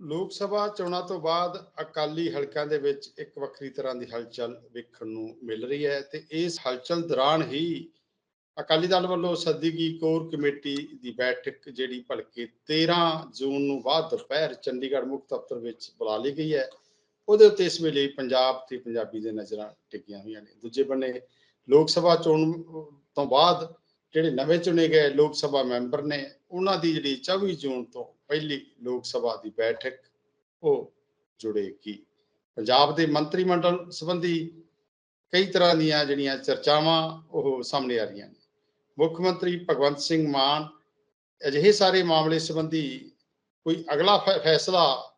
ਲੋਕ ਸਭਾ ਚੋਣਾਂ ਤੋਂ ਬਾਅਦ ਅਕਾਲੀ ਹਲਕਿਆਂ ਦੇ ਵਿੱਚ ਇੱਕ ਵੱਖਰੀ ਤਰ੍ਹਾਂ ਦੀ ਹਲਚਲ ਵੇਖਣ ਨੂੰ ਮਿਲ ਰਹੀ ਹੈ ਤੇ ਇਸ ਹਲਚਲ ਦੌਰਾਨ ਹੀ ਅਕਾਲੀ ਦਲ ਵੱਲੋਂ ਸੱਦੀ ਗਈ ਕੋਰ ਕਮੇਟੀ ਦੀ ਬੈਠਕ ਜਿਹੜੀ ਭਲਕੇ 13 ਜੂਨ ਨੂੰ ਬਾਅਦ ਦੁਪਹਿਰ ਚੰਡੀਗੜ੍ਹ ਮੁੱਖ ਦਫ਼ਤਰ ਵਿੱਚ ਬੁਲਾ ਲਈ ਗਈ ਹੈ। ਉਹਦੇ ਉੱਤੇ ਇਸ ਵੇਲੇ ਪੰਜਾਬ ਤੇ ਪੰਜਾਬੀ ਦੇ ਨਜ਼ਰਾਂ ਟਿਕੀਆਂ ਹੋਈਆਂ ਨੇ। ਦੂਜੇ ਬੰਨੇ ਲੋਕ ਸਭਾ ਚੋਣ ਤੋਂ ਬਾਅਦ ਜਿਹੜੇ ਨਵੇਂ ਚੁਣੇ ਗਏ ਲੋਕ ਸਭਾ ਮੈਂਬਰ ਨੇ, ਉਹਨਾਂ ਦੀ ਜਿਹੜੀ 24 ਜੂਨ ਤੋਂ ਪਹਿਲੀ ਲੋਕ ਸਭਾ ਦੀ ਬੈਠਕ ਉਹ ਜੁੜੇਗੀ। ਪੰਜਾਬ ਦੇ ਮੰਤਰੀ ਮੰਡਲ ਸੰਬੰਧੀ ਕਈ ਤਰ੍ਹਾਂ ਦੀਆਂ ਜਿਹੜੀਆਂ ਚਰਚਾਵਾਂ ਉਹ ਸਾਹਮਣੇ ਆ ਰਹੀਆਂ ਨੇ। ਮੁੱਖ ਮੰਤਰੀ ਭਗਵੰਤ ਸਿੰਘ ਮਾਨ ਅਜਿਹੇ ਸਾਰੇ ਮਾਮਲੇ ਸੰਬੰਧੀ ਕੋਈ ਅਗਲਾ ਫੈ- ਫੈਸਲਾ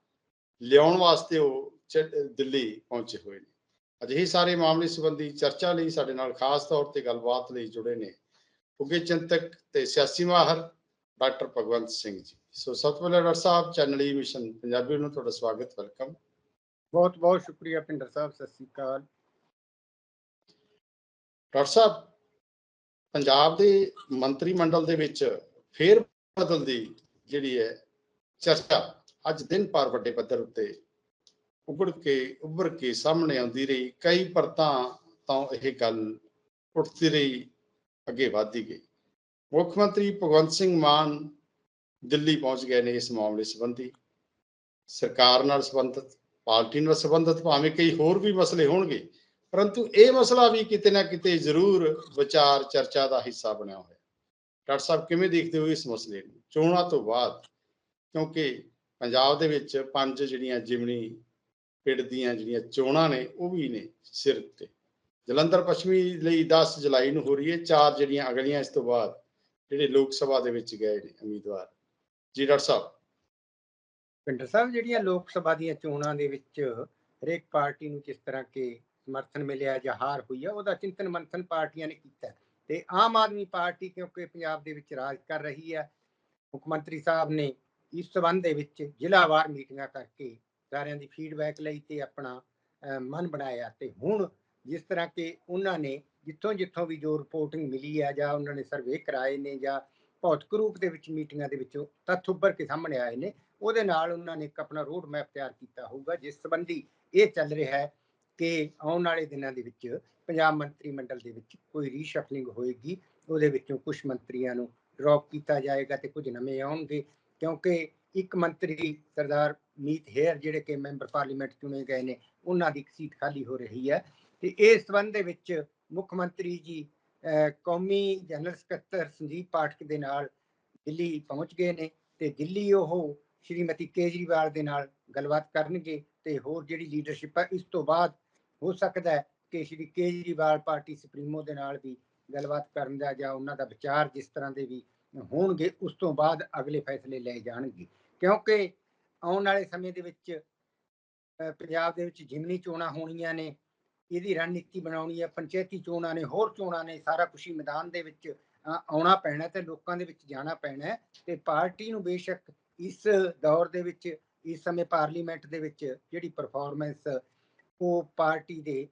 ਲਿਆਉਣ ਵਾਸਤੇ ਉਹ ਦਿੱਲੀ ਪਹੁੰਚੇ ਹੋਏ ਨੇ। ਅਜਿਹੇ ਸਾਰੇ ਮਾਮਲੇ ਸੰਬੰਧੀ ਚਰਚਾ ਲਈ ਸਾਡੇ ਨਾਲ ਖਾਸ ਤੌਰ ਤੇ ਗੱਲਬਾਤ ਲਈ ਜੁੜੇ ਨੇ। ਉੱਘੇ ਚਿੰਤਕ ਤੇ ਸਿਆਸੀ ਮਾਹਰ ਡਾਕਟਰ ਭਗਵੰਤ ਸਿੰਘ ਜੀ। ਸੋ ਪਹਿਲਾਂ ਡਾਕਟਰ ਸਾਹਿਬ ਚੈਨਲ ਈ ਮਿਸ਼ਨ ਪੰਜਾਬੀ ਨੂੰ ਤੁਹਾਡਾ ਸਵਾਗਤ ਵੈਲਕਮ। ਬਹੁਤ ਬਹੁਤ ਸ਼ੁਕਰੀਆ ਪਿੰਡਰ ਸਾਹਿਬ ਸਤਿ ਸ੍ਰੀ ਅਕਾਲ। ਡਾਕਟਰ ਸਾਹਿਬ ਪੰਜਾਬ ਦੇ ਮੰਤਰੀ ਮੰਡਲ ਦੇ ਵਿੱਚ ਫੇਰ ਬਦਲ ਦੀ ਜਿਹੜੀ ਹੈ ਚਰਚਾ ਅੱਜ ਦਿਨ ਪਰ ਵੱਡੇ ਪੱਧਰ ਉੱਤੇ ਉੱਭੜ ਕੇ ਉੱਭਰ ਕੇ ਸਾਹਮਣੇ ਆਉਂਦੀ ਰਹੀ। ਕਈ ਪਰਤਾਂ ਤੋਂ ਇਹ ਗੱਲ ਉੱਠਦੀ ਰਹੀ ਅੱਗੇ ਵਧਦੀ ਗਈ। ਮੁੱਖ ਮੰਤਰੀ ਭਗਵੰਤ ਸਿੰਘ ਮਾਨ ਦਿੱਲੀ ਪਹੁੰਚ ਗਏ ਨੇ ਇਸ ਮਾਮਲੇ ਸੰਬੰਧੀ। ਸਰਕਾਰ ਨਾਲ ਸੰਬੰਧਿਤ, ਪਾਰਟੀ ਨਾਲ ਸੰਬੰਧਿਤ ਭਾਵੇਂ ਕਈ ਹੋਰ ਵੀ ਮਸਲੇ ਹੋਣਗੇ, ਪਰੰਤੂ ਇਹ ਮਸਲਾ ਵੀ ਕਿਤੇ ਨਾ ਕਿਤੇ ਜ਼ਰੂਰ ਵਿਚਾਰ, ਚਰਚਾ ਦਾ ਹਿੱਸਾ ਬਣਿਆ ਹੋਇਆ ਡਾਕਟਰ ਸਾਹਿਬ, ਕਿਵੇਂ ਦੇਖਦੇ ਹੋ ਇਸ ਮਸਲੇ ਨੂੰ? ਚੋਣਾਂ ਤੋਂ ਬਾਅਦ, ਕਿਉਂਕਿ ਪੰਜਾਬ ਦੇ ਵਿੱਚ ਪੰਜ ਜਿਹੜੀਆਂ ਜਿਮਣੀ ਪਿੰਡ ਦੀਆਂ ਜਿਹੜੀਆਂ ਚੋਣਾਂ ਨੇ, ਉਹ ਵੀ ਨੇ ਸਿਰ ਤੇ ਜਲੰਧਰ ਪੱਛਮੀ ਲਈ 10 ਜੁਲਾਈ ਨੂੰ ਹੋ ਰਹੀ ਹੈ, ਚਾਰ ਜਿਹੜੀਆਂ ਅਗਲੀਆਂ ਇਸ ਤੋਂ ਬਾਅਦ ਜਿਹੜੇ ਲੋਕ ਸਭਾ ਦੇ ਵਿੱਚ ਗਏ ਨੇ ਉਮੀਦਵਾਰ। ਜੀ ਡਾਕਟਰ ਸਾਹਿਬ। ਪਿੰਡਰ ਸਾਹਿਬ, ਜਿਹੜੀਆਂ ਲੋਕ ਸਭਾ ਦੀਆਂ ਚੋਣਾਂ ਦੇ ਵਿੱਚ ਹਰੇਕ ਪਾਰਟੀ ਨੂੰ ਕਿਸ ਤਰ੍ਹਾਂ ਕੇ ਸਮਰਥਨ ਮਿਲਿਆ ਜਾਂ ਹਾਰ ਹੋਈ ਹੈ ਉਹਦਾ ਚਿੰਤਨ ਮੰਥਨ ਪਾਰਟੀਆਂ ਨੇ ਕੀਤਾ। ਤੇ ਆਮ ਆਦਮੀ ਪਾਰਟੀ ਕਿਉਂਕਿ ਪੰਜਾਬ ਦੇ ਵਿੱਚ ਰਾਜ ਕਰ ਰਹੀ ਹੈ ਮੁੱਖ ਮੰਤਰੀ ਸਾਹਿਬ ਨੇ ਇਸ ਸਬੰਧ ਦੇ ਵਿੱਚ ਜ਼ਿਲ੍ਹਾਵਾਰ ਮੀਟਿੰਗਾਂ ਕਰਕੇ ਸਾਰਿਆਂ ਦੀ ਫੀਡਬੈਕ ਲਈ ਤੇ ਆਪਣਾ ਮਨ ਬਣਾਇਆ। ਤੇ ਹੁਣ ਜਿਸ ਤਰ੍ਹਾਂ ਕਿ ਉਹਨਾਂ ਨੇ ਜਿੱਥੋਂ ਜਿੱਥੋਂ ਵੀ ਜੋ ਰਿਪੋਰਟਿੰਗ ਮਿਲੀ ਹੈ ਜਾਂ ਉਹਨਾਂ ਨੇ ਸਰਵੇ ਕਰਾਏ ਨੇ ਜਾਂ ਭੌਤਿਕ ਰੂਪ ਦੇ ਵਿੱਚ ਮੀਟਿੰਗਾਂ ਦੇ ਵਿੱਚੋਂ ਤੱਥ ਉੱਭਰ ਕੇ ਸਾਹਮਣੇ ਆਏ ਨੇ, ਉਹਦੇ ਨਾਲ ਉਹਨਾਂ ਨੇ ਇੱਕ ਆਪਣਾ ਰੋਡ ਮੈਪ ਤਿਆਰ ਕੀਤਾ ਹੋਊਗਾ, ਜਿਸ ਸੰਬੰਧੀ ਇਹ ਚੱਲ ਰਿਹਾ ਹੈ ਕਿ ਆਉਣ ਵਾਲੇ ਦਿਨਾਂ ਦੇ ਵਿੱਚ ਪੰਜਾਬ ਮੰਤਰੀ ਮੰਡਲ ਦੇ ਵਿੱਚ ਕੋਈ ਰੀਸ਼ਫਲਿੰਗ ਹੋਏਗੀ, ਉਹਦੇ ਵਿੱਚੋਂ ਕੁਝ ਮੰਤਰੀਆਂ ਨੂੰ ਡ੍ਰੌਪ ਕੀਤਾ ਜਾਏਗਾ ਤੇ ਕੁਝ ਨਵੇਂ ਆਉਣਗੇ, ਕਿਉਂਕਿ ਇੱਕ ਮੰਤਰੀ ਸਰਦਾਰ ਮੀਤ ਹੇਅਰ ਜਿਹੜੇ ਕਿ ਮੈਂਬਰ ਪਾਰਲੀਮੈਂਟ ਚੁਣੇ ਗਏ ਨੇ, ਉਹਨਾਂ ਦੀ ਇੱਕ ਸੀਟ ਖਾਲੀ ਹੋ ਰਹੀ ਹੈ ਤੇ ਇਸ ਸੰਬੰਧ ਦੇ ਵਿੱਚ ਮੁੱਖ ਮੰਤਰੀ ਜੀ ਕੌਮੀ ਜਨਰਲ ਸਕੱਤਰ ਸੰਜੀਵ ਪਾਠਕ ਦੇ ਨਾਲ ਦਿੱਲੀ ਪਹੁੰਚ ਗਏ ਨੇ ਤੇ ਦਿੱਲੀ ਉਹ ਸ਼੍ਰੀਮਤੀ ਕੇਜਰੀਵਾਲ ਦੇ ਨਾਲ ਗੱਲਬਾਤ ਕਰਨਗੇ ਤੇ ਹੋਰ ਜਿਹੜੀ ਲੀਡਰਸ਼ਿਪ ਹੈ ਇਸ ਤੋਂ ਬਾਅਦ ਹੋ ਸਕਦਾ ਹੈ ਕਿ ਸ਼੍ਰੀ ਕੇਜਰੀਵਾਲ ਪਾਰਟੀ ਸੁਪਰੀਮੋ ਦੇ ਨਾਲ ਵੀ ਗੱਲਬਾਤ ਕਰਨ ਦਾ ਜਾਂ ਉਹਨਾਂ ਦਾ ਵਿਚਾਰ ਜਿਸ ਤਰ੍ਹਾਂ ਦੇ ਵੀ ਹੋਣਗੇ, ਉਸ ਤੋਂ ਬਾਅਦ ਅਗਲੇ ਫੈਸਲੇ ਲਏ ਜਾਣਗੇ। ਕਿਉਂਕਿ ਆਉਣ ਵਾਲੇ ਸਮੇਂ ਦੇ ਵਿੱਚ ਪੰਜਾਬ ਦੇ ਵਿੱਚ ਜਿਮਨੀ ਚੋਣਾਂ ਹੋਣੀਆਂ ਨੇ ਇਹਦੀ ਰਣਨੀਤੀ ਬਣਾਉਣੀ ਹੈ, ਪੰਚਾਇਤੀ ਚੋਣਾਂ ਨੇ, ਹੋਰ ਚੋਣਾਂ ਨੇ, ਸਾਰਾ ਕੁਛ ਹੀ ਮੈਦਾਨ ਦੇ ਵਿੱਚ ਆਉਣਾ ਪੈਣਾ ਹੈ ਤੇ ਲੋਕਾਂ ਦੇ ਵਿੱਚ ਜਾਣਾ ਪੈਣਾ ਹੈ ਤੇ ਪਾਰਟੀ ਨੂੰ ਬੇਸ਼ੱਕ ਇਸ ਦੌਰ ਦੇ ਵਿੱਚ, ਇਸ ਸਮੇਂ ਪਾਰਲੀਮੈਂਟ ਦੇ ਵਿੱਚ ਜਿਹੜੀ ਪਰਫਾਰਮੈਂਸ ਉਹ ਪਾਰਟੀ ਦੇ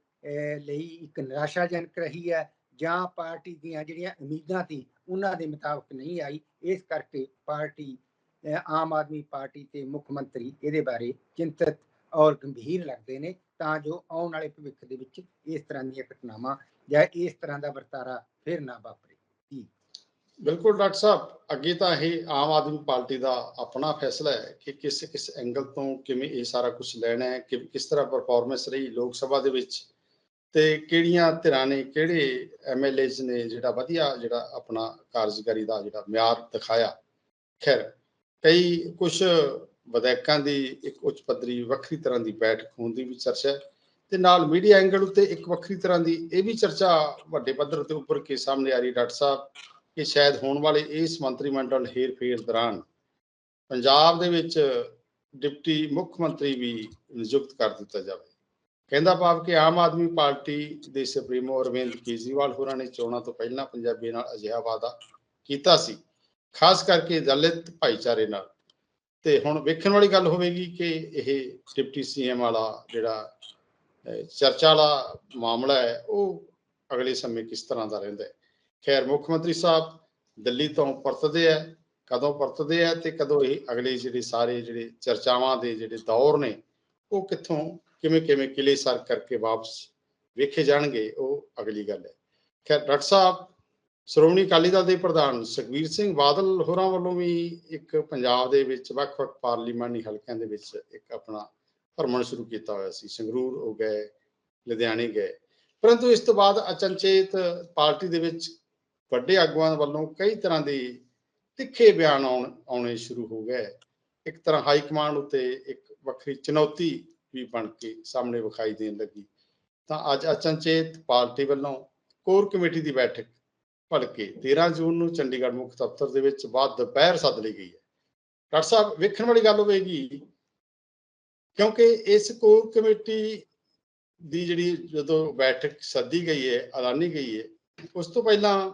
ਲਈ ਇੱਕ ਨਿਰਾਸ਼ਾਜਨਕ ਰਹੀ ਹੈ ਜਾਂ ਪਾਰਟੀ ਦੀਆਂ ਜਿਹੜੀਆਂ ਉਮੀਦਾਂ ਸੀ, ਉਹਨਾਂ ਦੇ ਮੁਤਾਬਕ ਨਹੀਂ ਆਈ, ਇਸ ਕਰਕੇ ਪਾਰਟੀ ਆਮ ਆਦਮੀ ਪਾਰਟੀ ਤੇ ਮੁੱਖ ਮੰਤਰੀ ਇਹਦੇ ਬਾਰੇ ਚਿੰਤਤ ਔਰ ਗੰਭੀਰ ਲੱਗਦੇ ਨੇ। ਤਾਂ ਜੋ ਆਉਣ ਵਾਲੇ ਭਵਿੱਖ ਦੇ ਵਿੱਚ ਇਸ ਤਰ੍ਹਾਂ ਦੀਆਂ ਘਟਨਾਵਾਂ ਜਾਂ ਇਸ ਤਰ੍ਹਾਂ ਦਾ ਵਰਤਾਰਾ ਫਿਰ ਨਾ ਵਾਪਰੇ। ਬਿਲਕੁਲ ਡਾਕਟਰ ਸਾਹਿਬ, ਅੱਗੇ ਤਾਂ ਇਹ ਆਮ ਆਦਮੀ ਪਾਰਟੀ ਦਾ ਆਪਣਾ ਫੈਸਲਾ ਹੈ ਕਿ ਕਿਸ ਕਿਸ ਐਂਗਲ ਤੋਂ ਕਿਵੇਂ ਇਹ ਸਾਰਾ ਕੁਝ ਲੈਣਾ ਹੈ, ਕਿ ਕਿਸ ਤਰ੍ਹਾਂ ਪਰਫਾਰਮੈਂਸ ਰਹੀ ਲੋਕ ਸਭਾ ਦੇ ਵਿੱਚ ਤੇ ਕਿਹੜੀਆਂ ਧਿਰਾਂ ਨੇ, ਕਿਹੜੇ ਐਮਐਲਏਜ਼ ਨੇ ਜਿਹੜਾ ਵਧੀਆ ਜਿਹੜਾ ਆਪਣਾ ਕਾਰਜਕਾਰੀ ਦਾ ਜਿਹੜਾ ਮਿਆਰ ਦਿਖਾਇਆ। ਖੈਰ, ਕਈ ਕੁਝ ਵਿਧਾਇਕਾਂ ਦੀ ਇੱਕ ਉੱਚ ਪੱਧਰੀ ਵੱਖਰੀ ਤਰ੍ਹਾਂ ਦੀ ਬੈਠਕ ਹੋਣ ਦੀ ਵੀ ਚਰਚਾ ਹੈ ਤੇ ਨਾਲ ਮੀਡੀਆ ਐਂਗਲ ਉੱਤੇ ਇੱਕ ਵੱਖਰੀ ਤਰ੍ਹਾਂ ਦੀ ਇਹ ਵੀ ਚਰਚਾ ਵੱਡੇ ਪੱਧਰ ਤੇ ਉੱਪਰ ਕੇ ਸਾਹਮਣੇ ਆ ਰਹੀ ਡਾਕਟਰ ਸਾਹਿਬ, ਕਿ ਸ਼ਾਇਦ ਹੋਣ ਵਾਲੇ ਇਸ ਮੰਤਰੀ ਮੰਡਲ ਹੇਰ ਫੇਰ ਦੌਰਾਨ ਪੰਜਾਬ ਦੇ ਵਿੱਚ ਡਿਪਟੀ ਮੁੱਖ ਮੰਤਰੀ ਵੀ ਨਿਯੁਕਤ ਕਰ ਦਿੱਤਾ ਜਾਵੇ। ਕਹਿੰਦਾ ਭਾਵ ਕਿ ਆਮ ਆਦਮੀ ਪਾਰਟੀ ਦੇ ਸੁਪਰੀਮੋ ਅਰਵਿੰਦ ਕੇਜਰੀਵਾਲ ਹੋਰਾਂ ਨੇ ਚੋਣਾਂ ਤੋਂ ਪਹਿਲਾਂ ਪੰਜਾਬੀ ਨਾਲ ਅਜਿਹਾ ਵਾਅਦਾ ਕੀਤਾ ਸੀ, ਖਾਸ ਕਰਕੇ ਦਲਿਤ ਭਾਈਚਾਰੇ ਨਾਲ। ਤੇ ਹੁਣ ਵੇਖਣ ਵਾਲੀ ਗੱਲ ਹੋਵੇਗੀ ਕਿ ਇਹ ਡਿਪਟੀ ਸੀਐਮ ਵਾਲਾ ਜਿਹੜਾ ਚਰਚਾ ਵਾਲਾ ਮਾਮਲਾ ਹੈ, ਉਹ ਅਗਲੇ ਸਮੇਂ ਕਿਸ ਤਰ੍ਹਾਂ ਦਾ ਰਹਿੰਦਾ ਹੈ। ਖੈਰ, ਮੁੱਖ ਮੰਤਰੀ ਸਾਹਿਬ ਦਿੱਲੀ ਤੋਂ ਪਰਤਦੇ ਹੈ ਕਦੋਂ ਪਰਤਦੇ ਆ ਤੇ ਕਦੋਂ ਇਹ ਅਗਲੇ ਜਿਹੜੇ ਸਾਰੇ ਜਿਹੜੇ ਚਰਚਾਵਾਂ ਦੇ ਜਿਹੜੇ ਦੌਰ ਨੇ, ਉਹ ਕਿੱਥੋਂ, ਕਿਵੇਂ ਕਿਵੇਂ ਕਿਲੇ ਸਰ ਕਰਕੇ ਵਾਪਸ ਵੇਖੇ ਜਾਣਗੇ, ਉਹ ਅਗਲੀ ਗੱਲ ਹੈ। ਖੈਰ, ਡਾਕਟਰ ਸਾਹਿਬ ਸ਼੍ਰੋਮਣੀ ਅਕਾਲੀ ਦਲ ਦੇ ਪ੍ਰਧਾਨ ਸੁਖਬੀਰ ਸਿੰਘ ਬਾਦਲ ਹੋਰਾਂ ਵੱਲੋਂ ਵੀ ਇੱਕ ਪੰਜਾਬ ਦੇ ਵਿੱਚ ਵੱਖ-ਵੱਖ ਪਾਰਲੀਮਾਨੀ ਹਲਕਿਆਂ ਦੇ ਵਿੱਚ ਇੱਕ ਆਪਣਾ ਭਰਮਣ ਸ਼ੁਰੂ ਕੀਤਾ ਹੋਇਆ ਸੀ। ਸੰਗਰੂਰ ਹੋ ਗਏ, ਲੁਧਿਆਣੇ ਗਏ। ਪਰੰਤੂ ਇਸ ਤੋਂ ਬਾਅਦ ਅਚਨਚੇਤ ਪਾਰਟੀ ਦੇ ਵਿੱਚ ਵੱਡੇ ਆਗੂਆਂ ਵੱਲੋਂ ਕਈ ਤਰ੍ਹਾਂ ਦੇ ਤਿੱਖੇ ਬਿਆਨ ਆਉਣ, ਆਉਣੇ ਸ਼ੁਰੂ ਹੋ ਗਏ। ਇੱਕ ਤਰ੍ਹਾਂ ਹਾਈ ਕਮਾਂਡ ਉੱਤੇ ਇੱਕ ਵੱਖਰੀ ਚੁਣੌਤੀ ਵੀ ਬਣ ਕੇ ਸਾਹਮਣੇ ਵਿਖਾਈ ਦੇਣ ਲੱਗੀ। ਤਾਂ ਅੱਜ ਅਚਨਚੇਤ ਪਾਰਟੀ ਵੱਲੋਂ ਕੋਰ ਕਮੇਟੀ ਦੀ ਬੈਠਕ ਭਲਕੇ 13 ਜੂਨ ਨੂੰ ਚੰਡੀਗੜ੍ਹ ਮੁੱਖ ਦਫ਼ਤਰ ਦੇ ਵਿੱਚ ਬਾਅਦ ਦੁਪਹਿਰ ਸੱਦ ਲਈ ਗਈ ਹੈ। ਡਾਕਟਰ ਸਾਹਿਬ, ਵੇਖਣ ਵਾਲੀ ਗੱਲ ਹੋਵੇਗੀ ਕਿਉਂਕਿ ਇਸ ਕੋਰ ਕਮੇਟੀ ਦੀ ਜਿਹੜੀ ਜਦੋਂ ਬੈਠਕ ਸੱਦੀ ਗਈ ਹੈ, ਐਲਾਨੀ ਗਈ ਹੈ, ਉਸ ਤੋਂ ਪਹਿਲਾਂ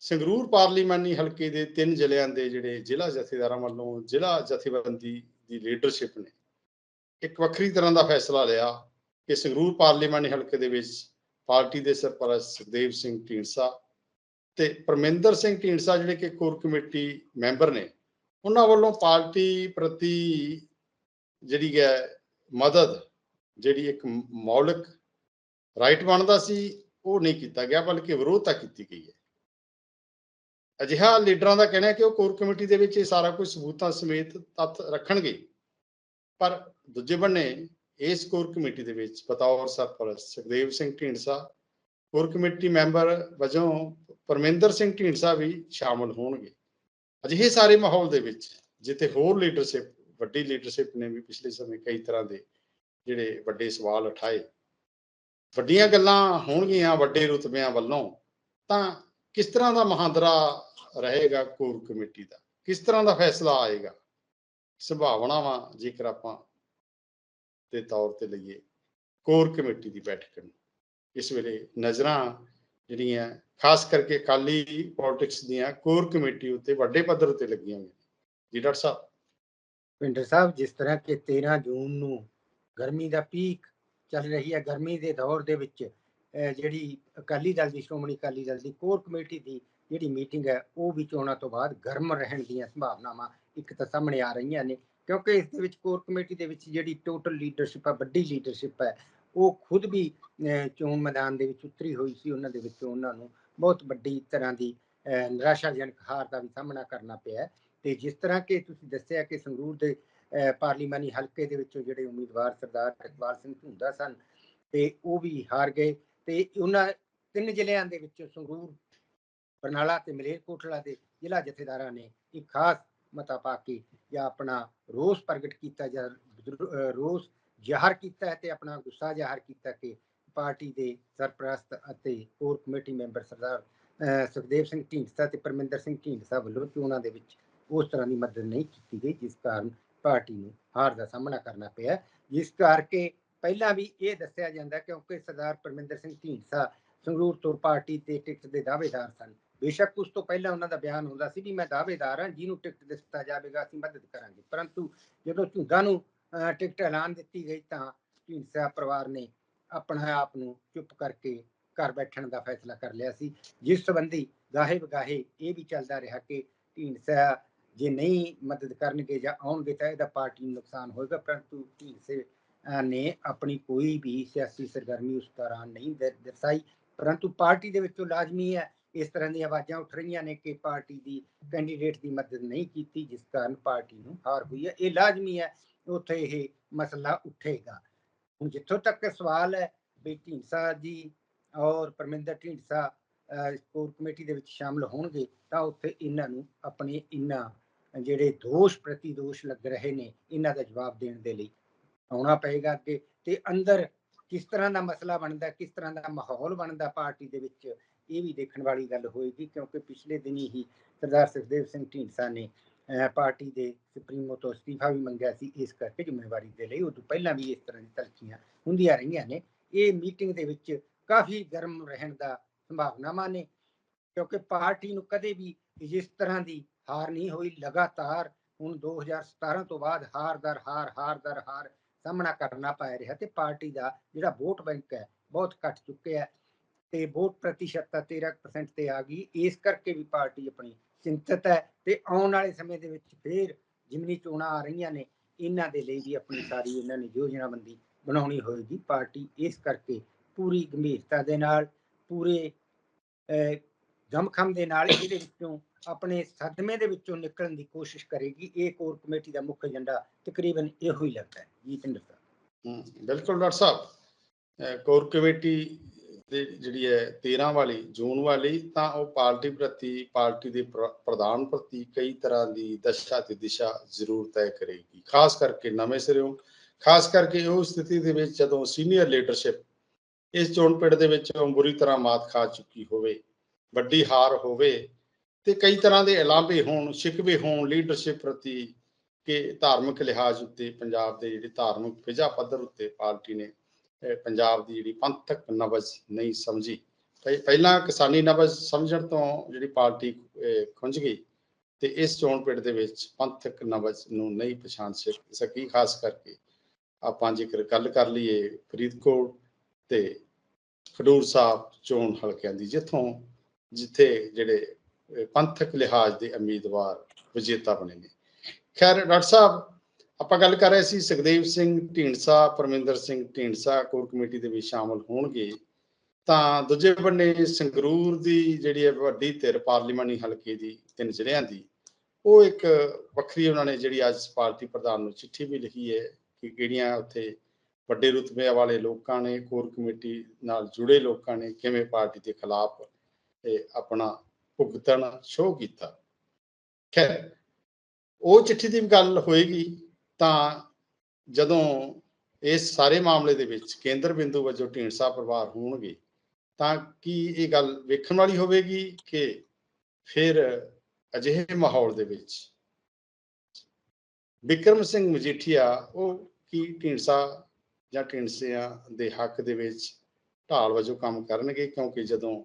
ਸੰਗਰੂਰ ਪਾਰਲੀਮਾਨੀ ਹਲਕੇ ਦੇ ਤਿੰਨ ਜ਼ਿਲ੍ਹਿਆਂ ਦੇ ਜਿਹੜੇ ਜ਼ਿਲ੍ਹਾ ਜਥੇਦਾਰਾਂ ਵੱਲੋਂ ਜ਼ਿਲ੍ਹਾ ਜਥੇਬੰਦੀ ਦੀ ਲੀਡਰਸ਼ਿਪ ਨੇ ਇੱਕ ਵੱਖਰੀ ਤਰ੍ਹਾਂ ਦਾ ਫੈਸਲਾ ਲਿਆ ਕਿ ਸੰਗਰੂਰ ਪਾਰਲੀਮਾਨੀ ਹਲਕੇ ਦੇ ਵਿੱਚ ਪਾਰਟੀ ਦੇ ਸਰਪ੍ਰਸਤ ਸੁਖਦੇਵ ਸਿੰਘ ਢੀਂਡਸਾ ਤੇ ਪਰਮਿੰਦਰ ਸਿੰਘ ਢੀਂਡਸਾ ਜਿਹੜੇ ਕਿ ਕੋਰ ਕਮੇਟੀ ਮੈਂਬਰ ਨੇ, ਉਹਨਾਂ ਵੱਲੋਂ ਪਾਰਟੀ ਪ੍ਰਤੀ ਜਿਹੜੀ ਹੈ ਮਦਦ, ਜਿਹੜੀ ਇੱਕ ਮੌਲਿਕ ਰਾਈਟ ਬਣਦਾ ਸੀ, ਉਹ ਨਹੀਂ ਕੀਤਾ ਗਿਆ, ਬਲਕਿ ਵਿਰੋਧਤਾ ਕੀਤੀ ਗਈ ਹੈ। ਅਜਿਹਾ ਲੀਡਰਾਂ ਦਾ ਕਹਿਣਾ ਹੈ ਕਿ ਉਹ ਕੋਰ ਕਮੇਟੀ ਦੇ ਵਿੱਚ ਇਹ ਸਾਰਾ ਕੁਝ ਸਬੂਤਾਂ ਸਮੇਤ ਤੱਥ ਰੱਖਣਗੇ। ਪਰ ਦੂਜੇ ਬੰਨੇ ਇਸ ਕੋਰ ਕਮੇਟੀ ਦੇ ਵਿੱਚ, ਬਤੌਰ ਸਰਪ੍ਰਸਤ Sukhdev Singh Dhindsa core committee member ਵਜੋਂ ਪਰਮਿੰਦਰ ਸਿੰਘ ਢੀਂਡਸਾ ਵੀ ਸ਼ਾਮਲ ਹੋਣਗੇ। ਅਜਿਹੇ ਸਾਰੇ ਮਾਹੌਲ ਦੇ ਵਿੱਚ ਜਿੱਥੇ ਹੋਰ ਲੀਡਰਸ਼ਿਪ ਵੱਡੀ ਲੀਡਰਸ਼ਿਪ ਨੇ ਵੀ ਪਿਛਲੇ ਸਮੇਂ ਕਈ ਤਰ੍ਹਾਂ ਦੇ ਜਿਹੜੇ ਵੱਡੇ ਸਵਾਲ ਉਠਾਏ। ਵੱਡੀਆਂ ਗੱਲਾਂ ਹੋਣਗੀਆਂ ਵੱਡੇ ਰੁਤਬਿਆਂ ਵੱਲੋਂ, ਤਾਂ ਕਿਸ ਤਰ੍ਹਾਂ ਦਾ ਮਹਾਂਦਰਾ ਰਹੇਗਾ ਕੋਰ ਕਮੇਟੀ ਦਾ? ਕਿਸ ਤਰ੍ਹਾਂ ਦਾ ਫੈਸਲਾ ਆਏਗਾ? ਸੰਭਾਵਨਾਵਾਂ ਜੇਕਰ ਆਪਾਂ ਦੇ ਤੌਰ ਤੇ ਲਈਏ ਕੋਰ ਕਮੇਟੀ ਦੀ ਬੈਠਕ ਨੂੰ। ਇਸ ਵੇਲੇ ਨਜ਼ਰਾਂ ਜਿਹੜੀਆਂ, ਖਾਸ ਕਰਕੇ ਅਕਾਲੀ ਪੋਲਿਟਿਕਸ ਦੀਆਂ ਕੋਰ ਕਮੇਟੀ ਉੱਤੇ ਵੱਡੇ ਪੱਧਰ ਉੱਤੇ ਲੱਗੀਆਂ ਹੋਈਆਂ ਜੀ ਡਾਕਟਰ ਸਾਹਿਬ। ਪਿੰਡਰ ਸਾਹਿਬ, ਜਿਸ ਤਰ੍ਹਾਂ ਕਿ 13 ਜੂਨ ਨੂੰ ਗਰਮੀ ਦਾ ਪੀਕ ਚੱਲ ਰਹੀ ਹੈ, ਗਰਮੀ ਦੇ ਦੌਰ ਦੇ ਵਿੱਚ ਜਿਹੜੀ ਅਕਾਲੀ ਦਲ ਦੀ, ਸ਼੍ਰੋਮਣੀ ਅਕਾਲੀ ਦਲ ਦੀ ਕੋਰ ਕਮੇਟੀ ਦੀ ਜਿਹੜੀ ਮੀਟਿੰਗ ਹੈ, ਉਹ ਵੀ ਚੋਣਾਂ ਤੋਂ ਬਾਅਦ ਗਰਮ ਰਹਿਣ ਦੀਆਂ ਸੰਭਾਵਨਾਵਾਂ ਇੱਕ ਤਾਂ ਸਾਹਮਣੇ ਆ ਰਹੀਆਂ ਨੇ, ਕਿਉਂਕਿ ਇਸ ਦੇ ਵਿੱਚ ਕੋਰ ਕਮੇਟੀ ਦੇ ਵਿੱਚ ਜਿਹੜੀ ਟੋਟਲ ਲੀਡਰਸ਼ਿਪ ਹੈ, ਵੱਡੀ ਲੀਡਰਸ਼ਿਪ ਹੈ ਉਹ ਖੁਦ ਵੀ ਚੋਣ ਮੈਦਾਨ ਦੇ ਵਿੱਚ ਉਤਰੀ ਹੋਈ ਸੀ, ਉਹਨਾਂ ਦੇ ਵਿੱਚੋਂ ਉਹਨਾਂ ਨੂੰ ਬਹੁਤ ਵੱਡੀ ਤਰ੍ਹਾਂ ਦੀ ਨਿਰਾਸ਼ਾਜਨਕ ਹਾਰ ਦਾ ਵੀ ਸਾਹਮਣਾ ਕਰਨਾ ਪਿਆ ਤੇ ਜਿਸ ਤਰ੍ਹਾਂ ਕਿ ਤੁਸੀਂ ਦੱਸਿਆ ਕਿ ਸੰਗਰੂਰ ਦੇ ਪਾਰਲੀਮਾਨੀ ਹਲਕੇ ਦੇ ਵਿੱਚੋਂ ਜਿਹੜੇ ਉਮੀਦਵਾਰ ਸਰਦਾਰ ਇਕਬਾਲ ਸਿੰਘ ਝੁੰਦਾ ਸਨ, ਤੇ ਉਹ ਵੀ ਹਾਰ ਗਏ। ਤੇ ਉਹਨਾਂ ਤਿੰਨ ਜ਼ਿਲ੍ਹਿਆਂ ਦੇ ਵਿੱਚ ਸੰਗਰੂਰ, ਬਰਨਾਲਾ ਤੇ ਮਲੇਰਕੋਟਲਾ ਦੇ ਜ਼ਿਲ੍ਹਾ ਜਥੇਦਾਰਾਂ ਨੇ ਇੱਕ ਖਾਸ ਮਤਾ ਪਾ ਕੇ ਜਾਂ ਆਪਣਾ ਰੋਸ ਪ੍ਰਗਟ ਕੀਤਾ ਜਾਂ ਰੋਸ ਜ਼ਾਹਰ ਕੀਤਾ ਹੈ ਤੇ ਆਪਣਾ ਗੁੱਸਾ ਜ਼ਾਹਰ ਕੀਤਾ ਕਿ ਪਾਰਟੀ ਦੇ ਸਰਪ੍ਰਸਤ ਅਤੇ core committee member Sardar Sukhdev Singh Dhindsa ਤੇ ਪਰਮਿੰਦਰ ਸਿੰਘ ਢੀਂਡਸਾ ਵੱਲੋਂ ਚੋਣਾਂ ਦੇ ਵਿੱਚ ਉਸ ਤਰ੍ਹਾਂ ਦੀ ਮਦਦ ਨਹੀਂ ਕੀਤੀ ਗਈ, ਜਿਸ ਕਾਰਨ ਪਾਰਟੀ ਨੂੰ ਹਾਰ ਦਾ ਸਾਹਮਣਾ ਕਰਨਾ ਪਿਆ ਜਿਸ ਕਰਕੇ ਪਹਿਲਾਂ ਵੀ ਇਹ ਦੱਸਿਆ ਜਾਂਦਾ ਕਿਉਂਕਿ ਸਰਦਾਰ ਪਰਮਿੰਦਰ ਸਿੰਘ ਢੀਂਡਸਾ ਸੰਗਰੂਰ ਤੋਂ ਪਾਰਟੀ ਤੇ ਟਿਕਟ ਦੇ ਦਾਅਵੇਦਾਰ ਸਨ। ਬੇਸ਼ੱਕ ਉਸ ਤੋਂ ਪਹਿਲਾਂ ਉਹਨਾਂ ਦਾ ਬਿਆਨ ਹੁੰਦਾ ਸੀ ਵੀ ਮੈਂ ਦਾਅਵੇਦਾਰ ਹਾਂ, ਜਿਹਨੂੰ ਟਿਕਟ ਦਿੱਤਾ ਜਾਵੇਗਾ, ਅਸੀਂ ਮਦਦ ਕਰਾਂਗੇ। ਪਰੰਤੂ ਜਦੋਂ ਝੁੰਦਾ ਨੂੰ ਟਿਕਟ ਐਲਾਨ ਦਿੱਤੀ ਗਈ ਤਾਂ ਢੀਂਡਸਾ ਪਰਿਵਾਰ ਨੇ ਆਪਣਾ ਆਪ ਨੂੰ ਚੁੱਪ ਕਰਕੇ ਘਰ ਬੈਠਣ ਦਾ ਫੈਸਲਾ ਕਰ ਲਿਆ ਸੀ। ਜਿਸ ਸੰਬੰਧੀ ਗਾਹੇ ਬਗਾਹੇ ਇਹ ਵੀ ਚੱਲਦਾ ਰਿਹਾ ਕਿ ਢੀਂਡਸਾ ਜੇ ਨਹੀਂ ਮਦਦ ਕਰਨਗੇ ਜਾਂ ਆਉਣਗੇ ਤਾਂ ਇਹਦਾ ਪਾਰਟੀ ਨੂੰ ਨੁਕਸਾਨ ਹੋਏਗਾ, ਪਰੰਤੂ ਢੀਂਡਸੇ ਨੇ ਆਪਣੀ ਕੋਈ ਵੀ ਸਿਆਸੀ ਸਰਗਰਮੀ ਉਸ ਦੌਰਾਨ ਨਹੀਂ ਦਰਸਾਈ। ਪਰੰਤੂ ਪਾਰਟੀ ਦੇ ਵਿੱਚੋਂ ਲਾਜ਼ਮੀ ਹੈ, ਇਸ ਤਰ੍ਹਾਂ ਦੀਆਂ ਆਵਾਜ਼ਾਂ ਉੱਠ ਰਹੀਆਂ ਨੇ ਕਿ ਪਾਰਟੀ ਦੀ ਕੈਂਡੀਡੇਟ ਦੀ ਮਦਦ ਨਹੀਂ ਕੀਤੀ, ਜਿਸ ਕਾਰਨ ਪਾਰਟੀ ਨੂੰ ਹਾਰ ਹੋਈ ਹੈ। ਇਹ ਲਾਜ਼ਮੀ ਹੈ ਉੱਥੇ ਇਹ ਮਸਲਾ ਉੱਠੇਗਾ। ਹੁਣ ਜਿੱਥੋਂ ਤੱਕ ਸਵਾਲ ਹੈ ਵੀ ਢੀਂਡਸਾ ਜੀ ਔਰ ਪਰਮਿੰਦਰ ਢੀਂਡਸਾ ਕੋਰ ਕਮੇਟੀ ਦੇ ਵਿੱਚ ਸ਼ਾਮਲ ਹੋਣਗੇ, ਤਾਂ ਉੱਥੇ ਇਹਨਾਂ ਨੂੰ ਆਪਣੇ ਇਹਨਾਂ ਜਿਹੜੇ ਦੋਸ਼ ਪ੍ਰਤੀ ਦੋਸ਼ ਲੱਗ ਰਹੇ ਨੇ, ਇਹਨਾਂ ਦਾ ਜਵਾਬ ਦੇਣ ਦੇ ਲਈ ਆਉਣਾ ਪਏਗਾ ਅੱਗੇ। ਤੇ ਅੰਦਰ ਕਿਸ ਤਰ੍ਹਾਂ ਦਾ ਮਸਲਾ ਬਣਦਾ, ਕਿਸ ਤਰ੍ਹਾਂ ਦਾ ਮਾਹੌਲ ਬਣਦਾ ਪਾਰਟੀ ਦੇ ਵਿੱਚ, ਇਹ ਵੀ ਦੇਖਣ ਵਾਲੀ ਗੱਲ ਹੋਏਗੀ, ਕਿਉਂਕਿ ਪਿਛਲੇ ਦਿਨੀ ਹੀ ਸਰਦਾਰ ਸੁਖਦੇਵ ਸਿੰਘ ਢੀਂਡਸਾ ਨੇ ਪਾਰਟੀ ਦੇ ਸੁਪਰੀਮੋ ਤੋਂ ਅਸਤੀਫਾ ਵੀ ਮੰਗਿਆ ਸੀ, ਇਸ ਕਰਕੇ ਜ਼ਿੰਮੇਵਾਰੀ ਦੇ ਲਈ ਉਹ ਪਹਿਲਾਂ ਵੀ ਇਸ ਤਰ੍ਹਾਂ ਦੀ ਤਲਖੀਆਂ ਹੁੰਦੀਆਂ ਰਹੀਆਂ ਨੇ। ਇਹ ਮੀਟਿੰਗ ਦੇ ਵਿੱਚ ਕਾਫੀ ਗਰਮ ਰਹਿਣ ਦਾ ਸੰਭਾਵਨਾਵਾਂ ਨੇ ਕਿਉਂਕਿ ਪਾਰਟੀ ਨੂੰ ਕਦੇ ਵੀ ਜਿਸ ਤਰ੍ਹਾਂ ਦੀ ਹਾਰ ਨਹੀਂ ਹੋਈ। ਲਗਾਤਾਰ ਹੁਣ 2017 ਤੋਂ ਬਾਅਦ ਹਾਰ ਦਰ ਹਾਰ ਹਾਰ ਦਰ ਹਾਰ ਸਾਹਮਣਾ ਕਰਨਾ ਪੈ ਰਿਹਾ ਤੇ ਪਾਰਟੀ ਦਾ ਜਿਹੜਾ ਵੋਟ ਬੈਂਕ ਹੈ, ਬਹੁਤ ਘਟ ਚੁੱਕਿਆ ਤੇ ਵੋਟ ਪ੍ਰਤੀਸ਼ਤਤਾ 13% ਤੇ ਆ ਗਈ। ਇਸ ਕਰਕੇ ਵੀ ਪਾਰਟੀ ਆਪਣੀ ਚਿੰਤਤ ਹੈ ਤੇ ਆਉਣ ਵਾਲੇ ਸਮੇਂ ਦੇ ਵਿੱਚ ਫੇਰ ਜਿਮਨੀ ਚੋਣਾਂ ਆ ਰਹੀਆਂ ਨੇ, ਇਹਨਾਂ ਦੇ ਲਈ ਵੀ ਆਪਣੀ ਸਾਰੀ ਇਹਨਾਂ ਨੇ ਯੋਜਨਾਬੰਦੀ ਬਣਾਉਣੀ ਹੋਏਗੀ। ਪਾਰਟੀ ਇਸ ਕਰਕੇ ਪੂਰੀ ਗੰਭੀਰਤਾ ਦੇ ਨਾਲ, ਪੂਰੇ ਦਮਖਮ ਦੇ ਨਾਲ ਇਹਦੇ ਵਿੱਚੋਂ ਆਪਣੇ ਸਦਮੇ ਦੇ ਵਿੱਚੋਂ ਨਿਕਲਣ ਦੀ ਕੋਸ਼ਿਸ਼ ਕਰੇਗੀ। ਇਹ ਕੋਰ ਕਮੇਟੀ ਦਾ ਮੁੱਖ ਏਜੰਡਾ ਤਕਰੀਬਨ ਇਹੋ ਹੀ ਲੱਗਦਾ ਹੈ। ਜੀ ਪਿੰਦਰ ਸਾਹਿਬ। ਬਿਲਕੁਲ ਡਾਕਟਰ ਸਾਹਿਬ ਕੋਰ ਕਮੇਟੀ ਦੇ ਜਿਹੜੀ ਹੈ 13 ਵਾਲੀ, ਜੂਨ ਵਾਲੀ, ਤਾਂ ਉਹ ਪਾਰਟੀ ਪ੍ਰਤੀ, ਪਾਰਟੀ ਦੇ ਪ੍ਰਧਾਨ ਪ੍ਰਤੀ ਕਈ ਤਰ੍ਹਾਂ ਦੀ ਦਸ਼ਾ ਤੇ ਦਿਸ਼ਾ ਜ਼ਰੂਰ ਤੈਅ ਕਰੇਗੀ। ਖਾਸ ਕਰਕੇ ਨਵੇਂ ਸਿਰਿਓਂ, ਖਾਸ ਕਰਕੇ ਉਹ ਸਥਿਤੀ ਦੇ ਵਿੱਚ ਜਦੋਂ ਸੀਨੀਅਰ ਲੀਡਰਸ਼ਿਪ ਇਸ ਚੋਣ ਪਿੰਡ ਦੇ ਵਿੱਚ ਬੁਰੀ ਤਰ੍ਹਾਂ ਮਾਤ ਖਾ ਚੁੱਕੀ ਹੋਵੇ, ਵੱਡੀ ਹਾਰ ਹੋਵੇ ਤੇ ਕਈ ਤਰ੍ਹਾਂ ਦੇ ਐਲਾਂਭੇ ਹੋਣ, ਸ਼ਿਕਵੇ ਹੋਣ ਲੀਡਰਸ਼ਿਪ ਪ੍ਰਤੀ ਕਿ ਧਾਰਮਿਕ ਲਿਹਾਜ਼ ਉੱਤੇ ਪੰਜਾਬ ਦੇ ਜਿਹੜੇ ਧਾਰਮਿਕ ਵਿਜਾ ਪੱਧਰ ਉੱਤੇ ਪਾਰਟੀ ਨੇ ਪੰਜਾਬ ਦੀ ਜਿਹੜੀ ਪੰਥਕ ਨਬਜ਼ ਨਹੀਂ ਸਮਝੀ। ਪਹਿਲਾਂ ਕਿਸਾਨੀ ਨਬਜ਼ ਸਮਝਣ ਤੋਂ ਜਿਹੜੀ ਪਾਰਟੀ ਖੁੰਝ ਗਈ ਤੇ ਇਸ ਚੋਣ ਪਿੰਡ ਦੇ ਵਿੱਚ ਪੰਥਕ ਨਬਜ਼ ਨੂੰ ਨਹੀਂ ਪਛਾਣ ਸਕੀ, ਖਾਸ ਕਰਕੇ ਆਪਾਂ ਜੇਕਰ ਗੱਲ ਕਰ ਲਈਏ ਫਰੀਦਕੋਟ ਤੇ ਖਡੂਰ ਸਾਹਿਬ ਚੋਣ ਹਲਕਿਆਂ ਦੀ, ਜਿੱਥੋਂ ਜਿੱਥੇ ਜਿਹੜੇ ਪੰਥਕ ਲਿਹਾਜ਼ ਦੇ ਉਮੀਦਵਾਰ ਵਿਜੇਤਾ ਬਣੇ ਨੇ। ਖੈਰ, ਡਾਕਟਰ ਸਾਹਿਬ ਆਪਾਂ ਗੱਲ ਕਰ ਰਹੇ ਸੀ ਸੁਖਦੇਵ ਸਿੰਘ ਢੀਂਡਸਾ, ਪਰਮਿੰਦਰ ਸਿੰਘ ਢੀਂਡਸਾ ਕੋਰ ਕਮੇਟੀ ਦੇ ਵਿੱਚ ਸ਼ਾਮਲ ਹੋਣਗੇ। ਤਾਂ ਦੂਜੇ ਬੰਨੇ ਸੰਗਰੂਰ ਦੀ ਜਿਹੜੀ ਹੈ ਵੱਡੀ ਧਿਰ ਪਾਰਲੀਮਾਨੀ ਹਲਕੇ ਦੀ ਤਿੰਨ ਜ਼ਿਲ੍ਹਿਆਂ ਦੀ, ਉਹ ਇੱਕ ਵੱਖਰੀ ਉਹਨਾਂ ਨੇ ਜਿਹੜੀ ਅੱਜ ਪਾਰਟੀ ਪ੍ਰਧਾਨ ਨੂੰ ਚਿੱਠੀ ਵੀ ਲਿਖੀ ਹੈ ਕਿ ਕਿਹੜੀਆਂ ਉੱਥੇ ਵੱਡੇ ਰੁਤਬੇ ਵਾਲੇ ਲੋਕਾਂ ਨੇ, ਕੋਰ ਕਮੇਟੀ ਨਾਲ ਜੁੜੇ ਲੋਕਾਂ ਨੇ ਕਿਵੇਂ ਪਾਰਟੀ ਦੇ ਖਿਲਾਫ ਇਹ ਆਪਣਾ ਭੁਗਤਣ ਸ਼ੋਅ ਕੀਤਾ। ਖੈਰ, ਉਹ ਚਿੱਠੀ ਦੀ ਵੀ ਗੱਲ ਹੋਏਗੀ। ਤਾਂ ਜਦੋਂ ਇਸ ਸਾਰੇ ਮਾਮਲੇ ਦੇ ਵਿੱਚ ਕੇਂਦਰ ਬਿੰਦੂ ਵਜੋਂ ਢੀਂਡਸਾ ਪਰਿਵਾਰ ਹੋਣਗੇ, ਤਾਂ ਕੀ ਇਹ ਗੱਲ ਵੇਖਣ ਵਾਲੀ ਹੋਵੇਗੀ ਕਿ ਫਿਰ ਅਜਿਹੇ ਮਾਹੌਲ ਦੇ ਵਿੱਚ ਵਿਕਰਮ ਸਿੰਘ ਮਜੀਠੀਆ ਉਹ ਕੀ ਢੀਂਡਸਾ ਜਾਂ ਢੀਂਡਸਿਆਂ ਦੇ ਹੱਕ ਦੇ ਵਿੱਚ ਢਾਲ ਵਜੋਂ ਕੰਮ ਕਰਨਗੇ? ਕਿਉਂਕਿ ਜਦੋਂ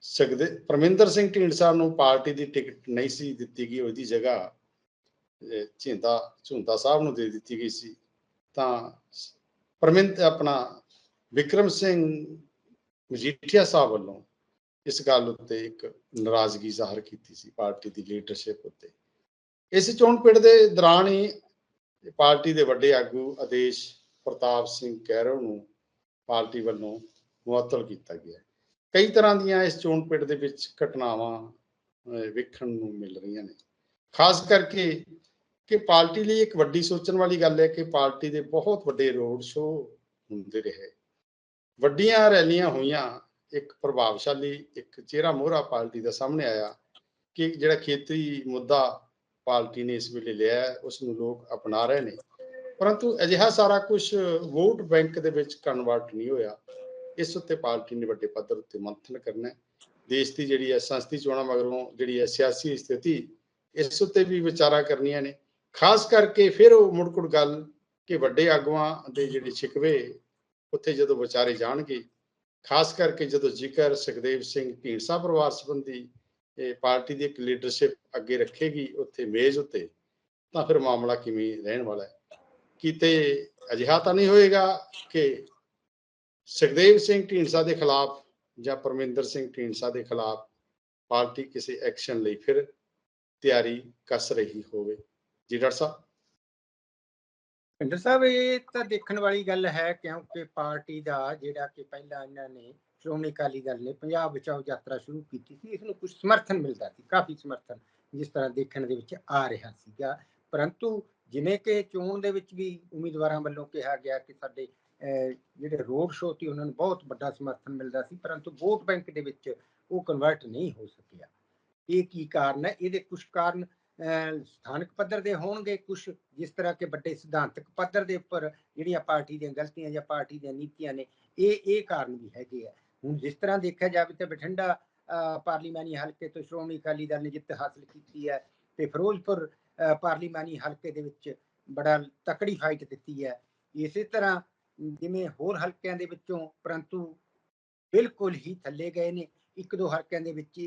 ਸਗਦੇ ਪਰਮਿੰਦਰ ਸਿੰਘ ਢੀਂਡਸਾ ਨੂੰ ਪਾਰਟੀ ਦੀ ਟਿਕਟ ਨਹੀਂ ਸੀ ਦਿੱਤੀ ਗਈ, ਉਹਦੀ ਜਗ੍ਹਾ ਝਿੰਦਾ ਝੁੰਦਾ ਸਾਹਿਬ ਨੂੰ ਦੇ ਦਿੱਤੀ ਗਈ ਸੀ। ਤਾਂ ਪਰਮਿੰਦ ਆਪਣਾ ਵਿਕਰਮ ਸਿੰਘ ਮਜੀਠੀਆ ਸਾਹਿਬ ਵੱਲੋਂ ਇਸ ਗੱਲ ਉੱਤੇ ਇੱਕ ਨਾਰਾਜ਼ਗੀ ਜ਼ਾਹਰ ਕੀਤੀ ਸੀ ਪਾਰਟੀ ਦੀ ਲੀਡਰਸ਼ਿਪ ਉੱਤੇ। ਇਸ ਚੋਣ ਪਿੰਡ ਦੇ ਦੌਰਾਨ ਹੀ ਪਾਰਟੀ ਦੇ ਵੱਡੇ ਆਗੂ ਆਦੇਸ਼ ਪ੍ਰਤਾਪ ਸਿੰਘ ਕੈਰੋ ਨੂੰ ਪਾਰਟੀ ਵੱਲੋਂ ਮੁਅੱਤਲ ਕੀਤਾ ਗਿਆ। ਕਈ ਤਰ੍ਹਾਂ ਦੀਆਂ ਇਸ ਚੋਣ ਪਿੰਡ ਦੇ ਵਿੱਚ ਘਟਨਾਵਾਂ ਵੇਖਣ ਨੂੰ ਮਿਲ ਰਹੀਆਂ ਨੇ। ਖਾਸ ਕਰਕੇ ਕਿ ਪਾਰਟੀ ਲਈ ਇੱਕ ਵੱਡੀ ਸੋਚਣ ਵਾਲੀ ਗੱਲ ਹੈ ਕਿ ਪਾਰਟੀ ਦੇ ਬਹੁਤ ਵੱਡੇ ਰੋਡ ਸ਼ੋਅ ਹੁੰਦੇ ਰਹੇ। ਵੱਡੀਆਂ ਰੈਲੀਆਂ ਹੋਈਆਂ ਇੱਕ ਪ੍ਰਭਾਵਸ਼ਾਲੀ ਇੱਕ ਚਿਹਰਾ ਮੋਹਰਾ ਪਾਰਟੀ ਦਾ ਸਾਹਮਣੇ ਆਇਆ ਕਿ ਜਿਹੜਾ ਖੇਤਰੀ ਮੁੱਦਾ ਪਾਰਟੀ ਨੇ ਇਸ ਵੇਲੇ ਲਿਆ ਹੈ, ਉਸ ਨੂੰ ਲੋਕ ਅਪਣਾ ਰਹੇ ਨੇ। ਪਰੰਤੂ ਅਜਿਹਾ ਸਾਰਾ ਕੁਝ ਵੋਟ ਬੈਂਕ ਦੇ ਵਿੱਚ ਕਨਵਰਟ ਨਹੀਂ ਹੋਇਆ। ਇਸ ਉੱਤੇ ਪਾਰਟੀ ਨੇ ਵੱਡੇ ਪੱਧਰ ਉੱਤੇ ਮੰਥਨ ਕਰਨਾ ਹੈ। ਦੇਸ਼ ਦੀ ਜਿਹੜੀ ਹੈ ਸੰਸਦੀ ਚੋਣਾਂ ਮਗਰੋਂ ਜਿਹੜੀ ਹੈ ਸਿਆਸੀ ਸਥਿਤੀ ਇਸ ਉੱਤੇ ਵੀ ਵਿਚਾਰਾ ਕਰਨੀਆਂ ਨੇ। ਖਾਸ ਕਰਕੇ ਫਿਰ ਉਹ ਮੁੜਕੁੜ ਗੱਲ ਕਿ ਵੱਡੇ ਆਗੂਆਂ ਦੇ ਜਿਹੜੇ ਛਿਕਵੇ ਉੱਥੇ ਜਦੋਂ ਵਿਚਾਰੇ ਜਾਣਗੇ, ਖਾਸ ਕਰਕੇ ਜਦੋਂ ਜ਼ਿਕਰ ਸੁਖਦੇਵ ਸਿੰਘ ਢੀਂਡਸਾ ਪਰਿਵਾਰ ਸੰਬੰਧੀ ਇਹ ਪਾਰਟੀ ਦੀ ਇੱਕ ਲੀਡਰਸ਼ਿਪ ਅੱਗੇ ਰੱਖੇਗੀ ਉੱਥੇ ਮੇਜ਼ ਉੱਤੇ, ਤਾਂ ਫਿਰ ਮਾਮਲਾ ਕਿਵੇਂ ਰਹਿਣ ਵਾਲਾ ਹੈ? ਕਿਤੇ ਅਜਿਹਾ ਤਾਂ ਨਹੀਂ ਹੋਏਗਾ ਕਿ ਸੁਖਦੇਵ ਸਿੰਘ ਢੀਂਡਸਾ ਦੇ ਖਿਲਾਫ ਜਾਂ ਪਰਮਿੰਦਰ ਸਿੰਘ ਢੀਂਡਸਾ ਦੇ ਖਿਲਾਫ ਪਾਰਟੀ ਕਿਸੇ ਐਕਸ਼ਨ ਲਈ ਫਿਰ ਤਿਆਰੀ ਕੱਸ ਰਹੀ ਹੋਵੇ? ਜੀ ਡਾਕਟਰ ਸਾਹਿਬ? ਪਿੰਦਰ ਸਾਹਿਬ, ਇਹ ਤਾਂ ਦੇਖਣ ਵਾਲੀ ਗੱਲ ਹੈ ਕਿਉਂਕਿ ਪਾਰਟੀ ਦਾ ਜਿਹੜਾ ਕਿ ਪਹਿਲਾਂ ਇਹਨਾਂ ਨੇ ਸ਼੍ਰੋਮਣੀ ਅਕਾਲੀ ਦਲ ਨੇ ਪੰਜਾਬ ਬਚਾਓ ਯਾਤਰਾ ਸ਼ੁਰੂ ਕੀਤੀ ਸੀ, ਇਸ ਨੂੰ ਕੁਝ ਸਮਰਥਨ ਮਿਲਦਾ ਸੀ, ਕਾਫੀ ਸਮਰਥਨ ਜਿਸ ਤਰ੍ਹਾਂ ਦੇਖਣ ਦੇ ਵਿੱਚ ਆ ਰਿਹਾ ਸੀਗਾ। ਪਰੰਤੂ ਜਿਵੇਂ ਕਿ ਚੋਣ ਦੇ ਵਿੱਚ ਵੀ ਉਮੀਦਵਾਰਾਂ ਵੱਲੋਂ ਕਿਹਾ ਗਿਆ ਕਿ ਸਾਡੇ ਜਿਹੜੇ ਰੋਡ ਸ਼ੋਅ ਤੇ ਉਹਨਾਂ ਨੂੰ ਬਹੁਤ ਵੱਡਾ ਸਮਰਥਨ ਮਿਲਦਾ ਸੀ, ਪਰੰਤੂ ਵੋਟ ਬੈਂਕ ਦੇ ਵਿੱਚ ਉਹ ਕਨਵਰਟ ਨਹੀਂ ਹੋ ਸਕਿਆ। ਇਹ ਕੀ ਕਾਰਨ ਹੈ? ਇਹਦੇ ਕੁਝ ਕਾਰਨ ਸਥਾਨਕ ਪੱਧਰ ਦੇ ਹੋਣਗੇ ਕੁਝ ਜਿਸ ਤਰ੍ਹਾਂ ਕਿ ਵੱਡੇ ਸਿਧਾਂਤਕ ਪੱਧਰ ਦੇ ਉੱਪਰ ਜਿਹੜੀਆਂ ਪਾਰਟੀ ਦੀਆਂ ਗਲਤੀਆਂ ਜਾਂ ਪਾਰਟੀ ਦੀਆਂ ਨੀਤੀਆਂ ਨੇ ਇਹ ਇਹ ਕਾਰਨ ਵੀ ਹੈਗੇ ਆ। ਹੁਣ ਜਿਸ ਤਰ੍ਹਾਂ ਦੇਖਿਆ ਜਾਵੇ ਤਾਂ ਬਠਿੰਡਾ ਅਹ, ਪਾਰਲੀਮਾਨੀ ਹਲਕੇ ਤੋਂ ਸ਼੍ਰੋਮਣੀ ਅਕਾਲੀ ਦਲ ਨੇ ਜਿੱਤ ਹਾਸਲ ਕੀਤੀ ਹੈ ਤੇ ਫਿਰੋਜ਼ਪੁਰ ਅਹ, ਪਾਰਲੀਮਾਨੀ ਹਲਕੇ ਦੇ ਵਿੱਚ ਬੜਾ ਤਕੜੀ ਫਾਈਟ ਦਿੱਤੀ ਹੈ। ਇਸੇ ਤਰ੍ਹਾਂ ਜਿਵੇਂ ਹੋਰ ਹਲਕਿਆਂ ਦੇ ਵਿੱਚੋਂ ਪਰੰਤੂ ਬਿਲਕੁਲ ਹੀ ਥੱਲੇ ਗਏ ਨੇ ਇੱਕ ਦੋ ਹਲਕਿਆਂ ਦੇ ਵਿੱਚ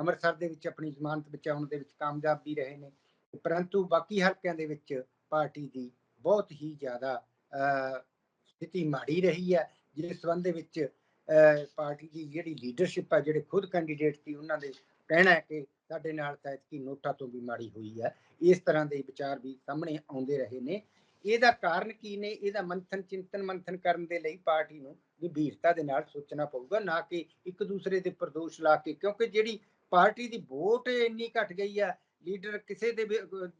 ਅੰਮ੍ਰਿਤਸਰ ਦੇ ਵਿੱਚ ਆਪਣੀ ਜ਼ਮਾਨਤ ਬਚਾਉਣ ਦੇ ਵਿੱਚ ਕਾਮਯਾਬ ਵੀ ਰਹੇ ਨੇ। ਪਰੰਤੂ ਬਾਕੀ ਹਲਕਿਆਂ ਦੇ ਵਿੱਚ ਪਾਰਟੀ ਦੀ ਬਹੁਤ ਹੀ ਜ਼ਿਆਦਾ ਸਥਿਤੀ ਮਾੜੀ ਰਹੀ ਹੈ, ਜਿਸ ਸੰਬੰਧ ਦੇ ਵਿੱਚ ਪਾਰਟੀ ਦੀ ਜਿਹੜੀ ਲੀਡਰਸ਼ਿਪ ਹੈ ਜਿਹੜੇ ਖੁਦ ਕੈਂਡੀਡੇਟ ਸੀ, ਉਹਨਾਂ ਦੇ ਕਹਿਣਾ ਹੈ ਕਿ ਸਾਡੇ ਨਾਲ ਤਾਂ ਕਿ ਨੋਟਾਂ ਤੋਂ ਵੀ ਮਾੜੀ ਹੋਈ ਹੈ। ਇਸ ਤਰ੍ਹਾਂ ਦੇ ਵਿਚਾਰ ਵੀ ਸਾਹਮਣੇ ਆਉਂਦੇ ਰਹੇ ਨੇ। ਇਹਦਾ ਕਾਰਨ ਕੀ ਨੇ? ਇਹਦਾ ਮੰਥਨ, ਚਿੰਤਨ ਮੰਥਨ ਕਰਨ ਦੇ ਲਈ ਪਾਰਟੀ ਨੂੰ ਗੰਭੀਰਤਾ ਦੇ ਨਾਲ ਸੋਚਣਾ ਪਊਗਾ, ਨਾ ਕਿ ਇੱਕ ਦੂਸਰੇ ਦੇ ਉੱਪਰ ਦੋਸ਼ ਲਾ ਕੇ, ਕਿਉਂਕਿ ਜਿਹੜੀ ਪਾਰਟੀ ਦੀ ਵੋਟ ਇੰਨੀ ਘਟ ਗਈ ਆ, ਲੀਡਰ ਕਿਸੇ ਦੇ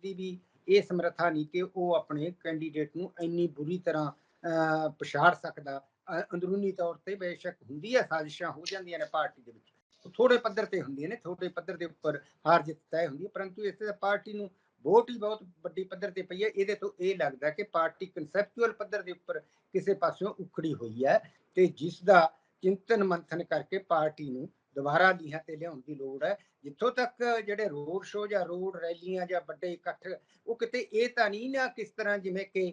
ਦੀ ਵੀ ਇਹ ਸਮਰੱਥਾ ਨਹੀਂ ਕਿ ਉਹ ਆਪਣੇ ਕੈਂਡੀਡੇਟ ਨੂੰ ਇੰਨੀ ਬੁਰੀ ਤਰ੍ਹਾਂ ਪਛਾੜ ਸਕਦਾ। ਅੰਦਰੂਨੀ ਤੌਰ ਤੇ ਬੇਸ਼ੱਕ ਹੁੰਦੀ ਹੈ ਸਾਜ਼ਿਸ਼ਾਂ ਹੋ ਜਾਂਦੀਆਂ ਨੇ ਪਾਰਟੀ ਦੇ ਵਿੱਚ। ਥੋੜੇ ਪੱਧਰ ਤੇ ਹੁੰਦੀਆਂ ਨੇ ਛੋਟੇ ਪੱਧਰ ਦੇ ਉੱਪਰ ਹਾਰ ਜਿੱਤ ਤੈਅ ਹੁੰਦੀ ਹੈ, ਪਰੰਤੂ ਇਸ ਤੇ ਪਾਰਟੀ ਨੂੰ ਵੋਟ ਹੀ ਬਹੁਤ ਵੱਡੀ ਪੱਧਰ ਤੇ ਪਈ ਹੈ। ਇਹਦੇ ਤੋਂ ਇਹ ਲੱਗਦਾ ਕਿ ਪਾਰਟੀ ਕਨਸੈਪਚੁਅਲ ਪੱਧਰ ਦੇ ਉੱਪਰ ਕਿਸੇ ਪਾਸਿਓਂ ਉਖੜੀ ਹੋਈ ਹੈ। ਤੇ ਜਿਸ ਦਾ ਚਿੰਤਨ ਮੰਥਨ ਕਰਕੇ ਪਾਰਟੀ ਨੂੰ ਦੁਬਾਰਾ ਲੀਹਾਂ ਤੇ ਲਿਆਉਣ ਦੀ ਲੋੜ ਹੈ। ਜਿੱਥੋਂ ਤੱਕ ਜਿਹੜੇ ਰੋਡ ਸ਼ੋਅ ਜਾਂ ਰੋਡ ਰੈਲੀਆਂ ਜਾਂ ਵੱਡੇ ਇਕੱਠ, ਉਹ ਕਿਤੇ ਇਹ ਤਾਂ ਨਹੀਂ ਨਾ ਕਿਸ ਤਰ੍ਹਾਂ ਜਿਵੇਂ ਕਿ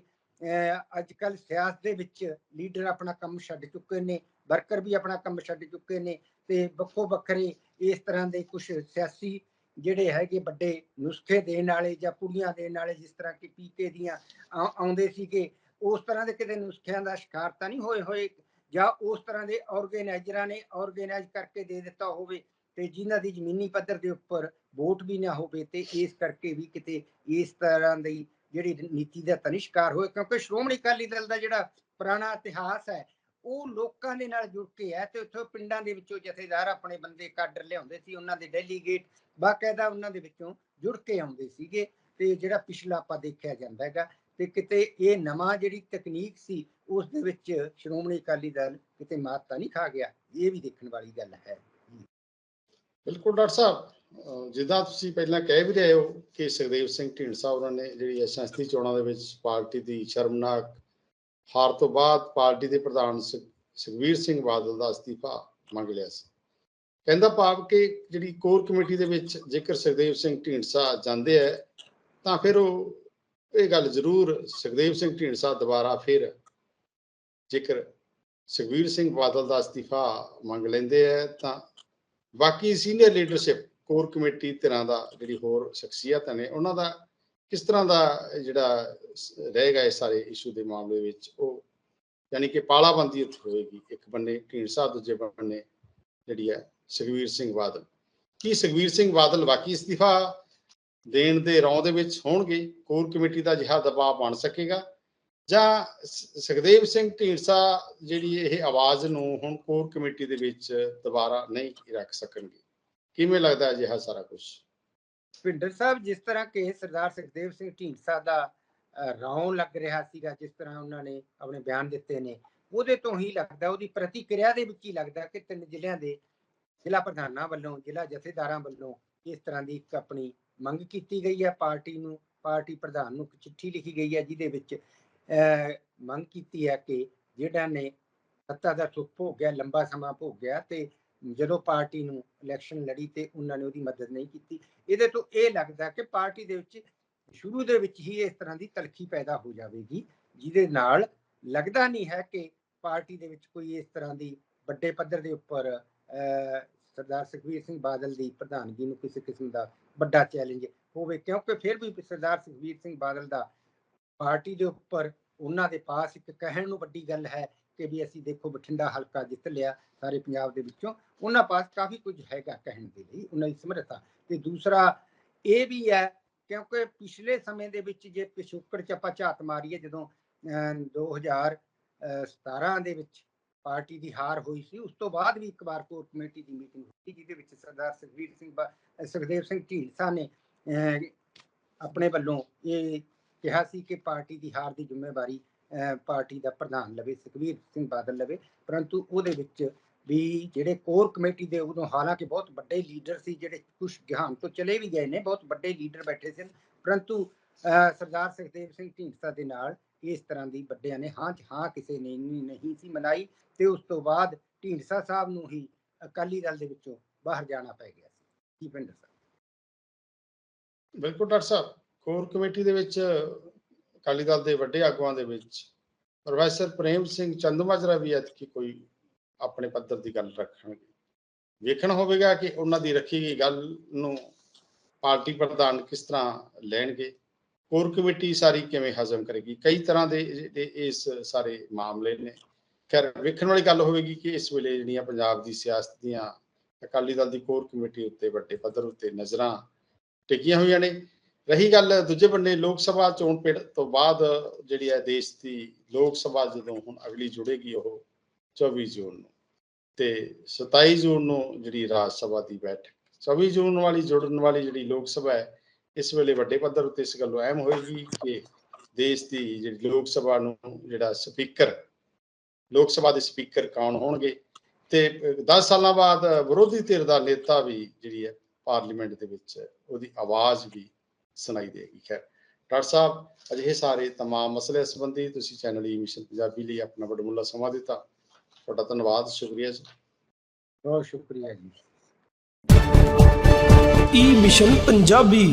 ਅੱਜ ਕੱਲ ਸਿਆਸਤ ਦੇ ਵਿੱਚ ਲੀਡਰ ਆਪਣਾ ਕੰਮ ਛੱਡ ਚੁੱਕੇ ਨੇ, ਵਰਕਰ ਵੀ ਆਪਣਾ ਕੰਮ ਛੱਡ ਚੁੱਕੇ ਨੇ ਤੇ ਵੱਖੋ ਵੱਖਰੇ ਇਸ ਤਰ੍ਹਾਂ ਦੇ ਕੁਝ ਸਿਆਸੀ ਜਿਹੜੇ ਹੈਗੇ ਵੱਡੇ ਨੁਸਖੇ ਦੇਣ ਵਾਲੇ ਜਾਂ ਕੁੜੀਆਂ ਦੇਣ ਵਾਲੇ ਜਿਸ ਤਰ੍ਹਾਂ ਕਿ ਪੀਕੇ ਦੀਆਂ ਆਉਂਦੇ ਸੀਗੇ, ਉਸ ਤਰ੍ਹਾਂ ਦੇ ਕਿਤੇ ਨੁਸਖਿਆਂ ਦਾ ਸ਼ਿਕਾਰ ਤਾਂ ਨਹੀਂ ਹੋਏ ਹੋਏ ਜਾਂ ਉਸ ਤਰ੍ਹਾਂ ਦੇ ਆਰਗੇਨਾਈਜ਼ਰਾਂ ਨੇ ਆਰਗੇਨਾਈਜ਼ ਕਰਕੇ ਦੇ ਦਿੱਤਾ ਹੋਵੇ ਤੇ ਜਿਨ੍ਹਾਂ ਦੀ ਜ਼ਮੀਨੀ ਪੱਧਰ ਦੇ ਉੱਪਰ ਵੋਟ ਵੀ ਨਾ ਹੋਵੇ ਤੇ ਇਸ ਕਰਕੇ ਵੀ ਕਿਤੇ ਇਸ ਤਰ੍ਹਾਂ ਦੀ ਜਿਹੜੀ ਨੀਤੀ ਦਾ ਤਨਿਸ਼ਕਾਰ ਨਹੀਂ ਹੋਏ, ਕਿਉਂਕਿ ਸ਼੍ਰੋਮਣੀ ਅਕਾਲੀ ਦਲ ਦਾ ਜਿਹੜਾ ਪੁਰਾਣਾ ਇਤਿਹਾਸ ਹੈ, ਉਹ ਲੋਕਾਂ ਦੇ ਨਾਲ ਜੁੜ ਕੇ ਹੈ ਤੇ ਉੱਥੋਂ ਪਿੰਡਾਂ ਦੇ ਵਿੱਚੋਂ ਜਥੇਦਾਰ ਆਪਣੇ ਬੰਦੇ ਕਾਡਰ ਲਿਆਉਂਦੇ ਸੀ, ਉਹਨਾਂ ਦੇ ਡੈਲੀਗੇਟ ਬਾਕਾਇਦਾ ਉਹਨਾਂ ਦੇ ਵਿੱਚੋਂ ਜੁੜ ਕੇ ਆਉਂਦੇ ਸੀਗੇ ਤੇ ਜਿਹੜਾ ਪਿਛਲਾ ਆਪਾਂ ਦੇਖਿਆ ਜਾਂਦਾ ਹੈਗਾ। ਤੇ ਕਿਤੇ ਇਹ ਨਵਾਂ ਜਿਹੜੀ ਤਕਨੀਕ ਸੀ, ਉਸ ਦੇ ਵਿੱਚ ਸ਼੍ਰੋਮਣੀ ਅਕਾਲੀ ਦਲ ਕਿਤੇ ਮਾਤ ਤਾਂ ਨਹੀਂ ਖਾ ਗਿਆ? ਇਹ ਵੀ ਦੇਖਣ ਵਾਲੀ ਗੱਲ ਹੈ। ਬਿਲਕੁਲ ਡਾਕਟਰ ਸਾਹਿਬ ਜਿੱਦਾਂ ਤੁਸੀਂ ਪਹਿਲਾਂ ਕਹਿ ਵੀ ਰਹੇ ਹੋ ਕਿ ਸੁਖਦੇਵ ਸਿੰਘ ਢੀਂਡਸਾ ਉਹਨਾਂ ਨੇ ਜਿਹੜੀ ਐਸਐਸਟੀ ਚੋਣਾਂ ਦੇ ਵਿੱਚ ਪਾਰਟੀ ਦੀ ਸ਼ਰਮਨਾਕ ਹਾਰ ਤੋਂ ਬਾਅਦ ਪਾਰਟੀ ਦੇ ਪ੍ਰਧਾਨ ਸੁਖ- ਸੁਖਬੀਰ ਸਿੰਘ ਬਾਦਲ ਦਾ ਅਸਤੀਫਾ ਮੰਗ ਲਿਆ ਸੀ। ਕਹਿੰਦਾ ਭਾਵ ਕਿ ਜਿਹੜੀ ਕੋਰ ਕਮੇਟੀ ਦੇ ਵਿੱਚ ਜੇਕਰ ਸੁਖਦੇਵ ਸਿੰਘ ਢੀਂਡਸਾ ਜਾਂਦੇ ਹੈ ਤਾਂ ਫਿਰ ਉਹ ਇਹ ਗੱਲ ਜ਼ਰੂਰ ਸੁਖਦੇਵ ਸਿੰਘ ਢੀਂਡਸਾ ਦੁਬਾਰਾ ਫਿਰ ਜੇਕਰ ਸੁਖਬੀਰ ਸਿੰਘ ਬਾਦਲ ਦਾ ਅਸਤੀਫਾ ਮੰਗ ਲੈਂਦੇ ਹੈ ਤਾਂ ਬਾਕੀ ਸੀਨੀਅਰ ਲੀਡਰਸ਼ਿਪ ਕੋਰ ਕਮੇਟੀ ਧਿਰਾਂ ਦਾ ਜਿਹੜੀ ਹੋਰ ਸ਼ਖਸੀਅਤ ਨੇ, ਉਹਨਾਂ ਦਾ ਕਿਸ ਤਰ੍ਹਾਂ ਦਾ ਜਿਹੜਾ ਰਹੇਗਾ ਇਹ ਸਾਰੇ ਇਸ਼ੂ ਦੇ ਮਾਮਲੇ ਵਿੱਚ? ਉਹ ਯਾਨੀ ਕਿ ਪਾਲਾਬੰਦੀ ਉੱਥੇ ਹੋਏਗੀ, ਇੱਕ ਬੰਨੇ ਢੀਂਡਸਾ ਦੂਜੇ ਬੰਨੇ ਜਿਹੜੀ ਹੈ ਸੁਖਵੀਰ ਸਿੰਘ ਬਾਦਲ। ਕੀ ਸੁਖਵੀਰ ਸਿੰਘ ਬਾਦਲ ਬਾਕੀ ਅਸਤੀਫਾ ਦੇਣ ਦੇ ਰੌਂ ਦੇ ਵਿੱਚ ਹੋਣਗੇ ਕੋਰ ਕਮੇਟੀ ਦਾ ਜਿਹਾ ਦਬਾਅ ਬਣ ਸਕੇਗਾ। ਜਾਂ ਸੁਖਦੇਵ ਸਿੰਘ ਢੀਂਡਸਾ ਜਿਹੜੀ ਇਹ ਆਵਾਜ਼ ਨੂੰ ਹੁਣ ਕੋਰ ਕਮੇਟੀ ਦੇ ਵਿੱਚ ਦੁਬਾਰਾ ਨਹੀਂ ਰੱਖ ਸਕਣਗੇ। ਕਿਵੇਂ ਲੱਗਦਾ ਅਜਿਹਾ ਸਾਰਾ ਕੁਝ ਭਿੰਡਰ ਸਾਹਿਬ ਜਿਸ ਤਰ੍ਹਾਂ ਕਿ ਸਰਦਾਰ ਸੁਖਦੇਵ ਸਿੰਘ ਢੀਂਡਸਾ ਦਾ ਅਹ, ਰੌਂ ਲੱਗ ਰਿਹਾ ਸੀਗਾ ਜਿਸ ਤਰ੍ਹਾਂ ਉਹਨਾਂ ਨੇ ਆਪਣੇ ਬਿਆਨ ਦਿੱਤੇ ਨੇ ਉਹਦੇ ਤੋਂ ਹੀ ਲੱਗਦਾ ਉਹਦੀ ਪ੍ਰਤੀਕਿਰਿਆ ਦੇ ਵਿੱਚ ਹੀ ਲੱਗਦਾ ਕਿ ਤਿੰਨ ਜ਼ਿਲ੍ਹਿਆਂ ਦੇ ਜ਼ਿਲ੍ਹਾ ਪ੍ਰਧਾਨਾਂ ਵੱਲੋਂ ਜ਼ਿਲ੍ਹਾ ਜਥੇਦਾਰਾਂ ਵੱਲੋਂ ਇਸ ਤਰ੍ਹਾਂ ਦੀ ਇੱਕ ਆਪਣੀ ਮੰਗ ਕੀਤੀ ਗਈ ਹੈ ਪਾਰਟੀ ਨੂੰ ਪਾਰਟੀ ਪ੍ਰਧਾਨ ਨੂੰ ਇੱਕ ਚਿੱਠੀ ਲਿਖੀ ਗਈ ਹੈ ਜਿਹਦੇ ਵਿੱਚ ਅਹ, ਮੰਗ ਕੀਤੀ ਹੈ ਕਿ ਜਿਹੜਾ ਨੇ ਸੱਤਾ ਦਾ ਸੁੱਖ ਭੋਗਿਆ ਲੰਬਾ ਸਮਾਂ ਭੋਗਿਆ ਤੇ ਜਦੋਂ ਪਾਰਟੀ ਨੂੰ ਇਲੈਕਸ਼ਨ ਲੜੀ ਤੇ ਉਹਨਾਂ ਨੇ ਉਹਦੀ ਮਦਦ ਨਹੀਂ ਕੀਤੀ। ਇਹਦੇ ਤੋਂ ਇਹ ਲੱਗਦਾ ਕਿ ਪਾਰਟੀ ਦੇ ਵਿੱਚ ਸ਼ੁਰੂ ਦੇ ਵਿੱਚ ਹੀ ਇਸ ਤਰ੍ਹਾਂ ਦੀ ਤਲਖੀ ਪੈਦਾ ਹੋ ਜਾਵੇਗੀ ਜਿਹਦੇ ਨਾਲ ਲੱਗਦਾ ਨਹੀਂ ਹੈ ਕਿ ਪਾਰਟੀ ਦੇ ਵਿੱਚ ਕੋਈ ਇਸ ਤਰ੍ਹਾਂ ਦੀ ਵੱਡੇ ਪੱਧਰ ਦੇ ਉੱਪਰ ਅਹ, ਸਰਦਾਰ ਸੁਖਬੀਰ ਸਿੰਘ ਬਾਦਲ ਦੀ ਪ੍ਰਧਾਨਗੀ ਨੂੰ ਕਿਸੇ ਕਿਸਮ ਦਾ ਵੱਡਾ ਚੈਲੰਜ ਹੋਵੇ ਕਿਉਂਕਿ ਫਿਰ ਵੀ ਸਰਦਾਰ ਸੁਖਬੀਰ ਸਿੰਘ ਬਾਦਲ ਦਾ ਪਾਰਟੀ ਦੇ ਉੱਪਰ ਉਹਨਾਂ ਦੇ ਪਾਸ ਇੱਕ ਕਹਿਣ ਨੂੰ ਵੱਡੀ ਗੱਲ ਹੈ ਕਿ ਵੀ ਅਸੀਂ ਦੇਖੋ ਬਠਿੰਡਾ ਹਲਕਾ ਜਿੱਤ ਲਿਆ ਸਾਰੇ ਪੰਜਾਬ ਦੇ ਵਿੱਚੋਂ ਉਹਨਾਂ ਪਾਸ ਕਾਫੀ ਕੁਝ ਹੈਗਾ ਕਹਿਣ ਦੇ ਲਈ ਉਹਨਾਂ ਦੀ ਸਮਰੱਥਾ। ਤੇ ਦੂਸਰਾ ਇਹ ਵੀ ਹੈ ਕਿਉਂਕਿ ਪਿਛਲੇ ਸਮੇਂ ਦੇ ਵਿੱਚ ਜੇ ਪਿਛੋਕੜ ਚ ਆਪਾਂ ਝਾਤ ਮਾਰੀਏ ਜਦੋਂ ਅਹ, 2017 ਦੇ ਵਿੱਚ ਪਾਰਟੀ ਦੀ ਹਾਰ ਹੋਈ ਸੀ, ਉਸ ਤੋਂ ਬਾਅਦ ਵੀ ਇੱਕ ਵਾਰ ਕੋਰ ਕਮੇਟੀ ਦੀ ਮੀਟਿੰਗ ਹੋਈ, ਜਿਹਦੇ ਵਿੱਚ ਸਰਦਾਰ ਸੁਖਬੀਰ ਸਿੰਘ ਬਾ- ਸੁਖਦੇਵ ਸਿੰਘ ਢੀਂਡਸਾ ਨੇ ਆਪਣੇ ਵੱਲੋਂ ਇਹ ਕਿਹਾ ਸੀ ਕਿ ਪਾਰਟੀ ਦੀ ਹਾਰ ਦੀ ਜ਼ਿੰਮੇਵਾਰੀ ਪਾਰਟੀ ਦਾ ਪ੍ਰਧਾਨ ਲਵੇ, ਸੁਖਬੀਰ ਸਿੰਘ ਬਾਦਲ ਲਵੇ, ਪਰੰਤੂ ਉਹਦੇ ਵਿੱਚ ਵੀ ਜਿਹੜੇ ਕੋਰ ਕਮੇਟੀ ਦੇ ਉਦੋਂ ਹਾਲਾਂਕਿ ਬਹੁਤ ਵੱਡੇ ਲੀਡਰ ਸੀ, ਜਿਹੜੇ ਕੁਝ ਗਿਹਾਨ ਤੋਂ ਚਲੇ ਵੀ ਗਏ ਨੇ, ਬਹੁਤ ਵੱਡੇ ਲੀਡਰ ਬੈਠੇ ਸਨ, ਪਰੰਤੂ ਸਰਦਾਰ ਸੁਖਦੇਵ ਸਿੰਘ ਢੀਂਡਸਾ ਦੇ ਨਾਲ ਇਸ ਤਰ੍ਹਾਂ ਦੀ ਵੱਡਿਆਂ ਨੇ ਹਾਂ ਹਾਂ ਕਿਸੇ ਨੇ ਨਹੀਂ ਸੀ ਮਨਾਈ ਤੇ ਉਸ ਤੋਂ ਬਾਅਦ ਢੀਂਡਸਾ ਸਾਹਿਬ ਨੂੰ ਹੀ ਅਕਾਲੀ ਦਲ ਦੇ ਵਿੱਚੋਂ ਬਾਹਰ ਜਾਣਾ ਪੈ ਗਿਆ ਸੀ। ਕੀ ਸਾਹਿਬ ਬਿਲਕੁਲ ਡਾਕਟਰ ਸਾਹਿਬ ਕੋਰ ਕਮੇਟੀ ਦੇ ਵਿੱਚ ਅਕਾਲੀ ਦਲ ਦੇ ਵੱਡੇ ਆਗੂਆਂ ਦੇ ਵਿੱਚ ਪ੍ਰੋਫੈਸਰ ਪ੍ਰੇਮ ਸਿੰਘ ਚੰਦਮਾਜਰਾ ਵੀ ਐਤਕੀ ਕੋਈ ਆਪਣੇ ਪੱਧਰ ਦੀ ਗੱਲ ਰੱਖਣਗੇ। ਵੇਖਣਾ ਹੋਵੇਗਾ ਕਿ ਉਹਨਾਂ ਦੀ ਰੱਖੀ ਗਈ ਗੱਲ ਨੂੰ ਪਾਰਟੀ ਪ੍ਰਧਾਨ ਕਿਸ ਤਰ੍ਹਾਂ ਲੈਣਗੇ। ਕੋਰ ਕਮੇਟੀ ਸਾਰੀ ਕਿਵੇਂ ਹਜ਼ਮ ਕਰੇਗੀ? ਕਈ ਤਰ੍ਹਾਂ ਦੇ ਇਸ ਸਾਰੇ ਮਾਮਲੇ ਨੇ। ਖੈਰ, ਵੇਖਣ ਵਾਲੀ ਗੱਲ ਹੋਵੇਗੀ ਕਿ ਇਸ ਵੇਲੇ ਜਿਹੜੀਆਂ ਪੰਜਾਬ ਦੀ ਸਿਆਸਤ ਦੀਆਂ ਅਕਾਲੀ ਦਲ ਦੀ ਕੋਰ ਕਮੇਟੀ ਉੱਤੇ ਵੱਡੇ ਪੱਧਰ ਉੱਤੇ ਨਜ਼ਰਾਂ ਟਿਕੀਆਂ ਹੋਈਆਂ ਨੇ। ਰਹੀ ਗੱਲ ਦੂਜੇ ਬੰਨੇ, ਲੋਕ ਸਭਾ ਚੋਣ ਪੇੜ ਤੋਂ ਬਾਅਦ ਜਿਹੜੀ ਹੈ ਦੇਸ਼ ਦੀ ਲੋਕ ਸਭਾ ਜਦੋਂ ਹੁਣ ਅਗਲੀ ਜੁੜੇਗੀ ਉਹ 24 ਜੂਨ ਨੂੰ। ਤੇ 27 ਜੂਨ ਨੂੰ ਜਿਹੜੀ ਰਾਜ ਸਭਾ ਦੀ ਬੈਠਕ 24 ਜੂਨ ਵਾਲੀ, ਜੁੜਨ ਵਾਲੀ ਜਿਹੜੀ ਲੋਕ ਸਭਾ ਹੈ ਇਸ ਵੇਲੇ ਵੱਡੇ ਪੱਧਰ ਉੱਤੇ ਇਸ ਗੱਲੋਂ ਅਹਿਮ ਹੋਏਗੀ ਕਿ ਦੇਸ਼ ਦੀ ਜਿਹੜੀ ਲੋਕ ਸਭਾ ਨੂੰ ਜਿਹੜਾ ਸਪੀਕਰ ਲੋਕ ਸਭਾ ਦੇ ਸਪੀਕਰ ਕੌਣ ਹੋਣਗੇ ਤੇ 10 ਸਾਲਾਂ ਬਾਅਦ ਵਿਰੋਧੀ ਧਿਰ ਦਾ ਨੇਤਾ ਵੀ ਜਿਹੜੀ ਹੈ ਪਾਰਲੀਮੈਂਟ ਦੇ ਵਿੱਚ ਉਹਦੀ ਆਵਾਜ਼ ਵੀ ਸੁਣਾਈ ਦੇਗੀ ਖੈਰ ਡਾਕਟਰ ਸਾਹਿਬ ਅਜਿਹੇ ਸਾਰੇ तमाम ਮਸਲੇ ਸੰਬੰਧੀ ਤੁਸੀਂ ਚੈਨਲ ਈ ਮਿਸ਼ਨ ਪੰਜਾਬੀ ਲਈ ਆਪਣਾ ਬੜਮੁੱਲਾ ਸਮਾਂ ਦਿੱਤਾ ਤੁਹਾਡਾ ਧੰਨਵਾਦ ਸ਼ੁਕਰੀਆ ਜੀ ਬਹੁਤ ਸ਼ੁਕਰੀਆ ਜੀ ਈ ਮਿਸ਼ਨ ਪੰਜਾਬੀ